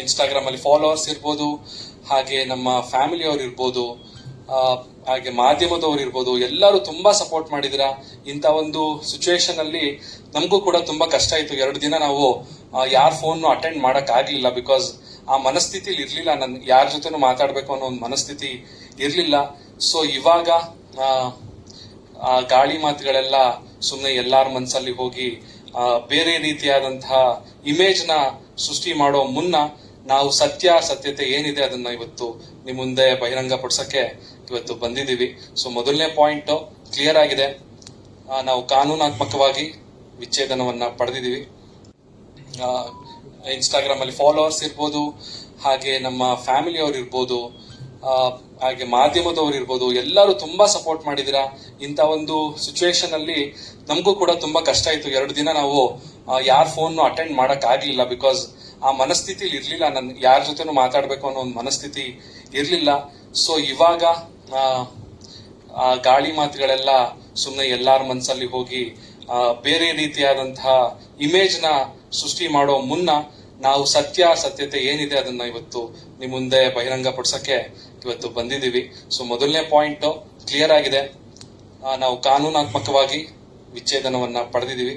Instagram ಅಲ್ಲಿ followers ಇರ್ಬೋದು ಹಾಗೆ ನಮ್ಮ ಫ್ಯಾಮಿಲಿಯವ್ರು ಇರ್ಬೋದು ಹಾಗೆ ಮಾಧ್ಯಮದವ್ರು ಇರ್ಬೋದು ಎಲ್ಲರೂ ತುಂಬಾ ಸಪೋರ್ಟ್ ಮಾಡಿದಿರ ಇಂಥ ಒಂದು ಸಿಚುವೇಶನ್ ಅಲ್ಲಿ ನಮಗೂ ಕೂಡ ತುಂಬಾ ಕಷ್ಟ ಆಯ್ತು. ಎರಡು ದಿನ ನಾವು ಯಾರ ಫೋನ್ ಅಟೆಂಡ್ ಮಾಡಕ್ ಆಗ್ಲಿಲ್ಲ ಬಿಕಾಸ್ ಆ ಮನಸ್ಥಿತಿಲಿ ಇರ್ಲಿಲ್ಲ. ನನ್ ಯಾರ ಜೊತೆನೂ ಮಾತಾಡ್ಬೇಕು ಅನ್ನೋ ಒಂದು ಮನಸ್ಥಿತಿ ಇರ್ಲಿಲ್ಲ. ಸೊ ಇವಾಗ ಆ, ಗಾಳಿ ಮಾತುಗಳೆಲ್ಲ ಸುಮ್ಮನೆ ಎಲ್ಲಾರ ಮನಸ್ಸಲ್ಲಿ ಹೋಗಿ ಬೇರೆ ರೀತಿಯಾದಂತಹ ನ ಸೃಷ್ಟಿ ಮಾಡೋ ಮುನ್ನ ನಾವು ಸತ್ಯ, ಸತ್ಯತೆ ಏನಿದೆ ಅದನ್ನ ಇವತ್ತು ನಿಮ್ಮ ಮುಂದೆ ಬಹಿರಂಗ ಪಡಿಸಕ್ಕೆ ಇವತ್ತು ಬಂದಿದ್ದೀವಿ. ಸೊ ಮೊದಲನೇ ಪಾಯಿಂಟ್ ಕ್ಲಿಯರ್ ಆಗಿದೆ. ನಾವು ಕಾನೂನಾತ್ಮಕವಾಗಿ ವಿಚ್ಛೇದನವನ್ನ ಪಡೆದಿದ್ದೀವಿ. ಇನ್ಸ್ಟಾಗ್ರಾಮ್ ಅಲ್ಲಿ ಫಾಲೋವರ್ಸ್ ಇರ್ಬೋದು, ಹಾಗೆ ನಮ್ಮ ಫ್ಯಾಮಿಲಿಯವ್ರು ಇರ್ಬೋದು ಹಾಗೆ ಮಾಧ್ಯಮದವ್ರು ಇರ್ಬೋದು, ಎಲ್ಲರೂ ತುಂಬಾ ಸಪೋರ್ಟ್ ಮಾಡಿದಿರ ಇಂಥ ಒಂದು ಸಿಚುವೇಶನ್ ಅಲ್ಲಿ ನಮಗೂ ಕೂಡ ತುಂಬಾ ಕಷ್ಟ ಆಯ್ತು ಎರಡು ದಿನ ನಾವು ಯಾರ ಫೋನ್ ಅಟೆಂಡ್ ಮಾಡಕ್ ಆಗ್ಲಿಲ್ಲ ಬಿಕಾಸ್ ಆ ಮನಸ್ಥಿತಿಲಿ ಇರ್ಲಿಲ್ಲ. ನನ್ ಯಾರ ಜೊತೆನೂ ಮಾತಾಡ್ಬೇಕು ಅನ್ನೋ ಒಂದು ಮನಸ್ಥಿತಿ ಇರ್ಲಿಲ್ಲ. ಸೊ ಇವಾಗ ಗಾಳಿ ಮಾತುಗಳೆಲ್ಲ ಸುಮ್ಮನೆ ಎಲ್ಲಾರ ಮನಸ್ಸಲ್ಲಿ ಹೋಗಿ ಬೇರೆ ರೀತಿಯಾದಂತಹ ಇಮೇಜ್ನ ಸೃಷ್ಟಿ ಮಾಡೋ ಮುನ್ನ ನಾವು ಸತ್ಯ, ಸತ್ಯತೆ ಏನಿದೆ ಅದನ್ನ ಇವತ್ತು ನಿಮ್ ಮುಂದೆ ಬಹಿರಂಗ ಪಡಿಸಕ್ಕೆ ಇವತ್ತು ಬಂದಿದ್ದೀವಿ. ಸೊ ಮೊದಲನೇ ಪಾಯಿಂಟ್ ಕ್ಲಿಯರ್ ಆಗಿದೆ. ನಾವು ಕಾನೂನಾತ್ಮಕವಾಗಿ ವಿಚ್ಛೇದನವನ್ನ ಪಡೆದಿದ್ದೀವಿ.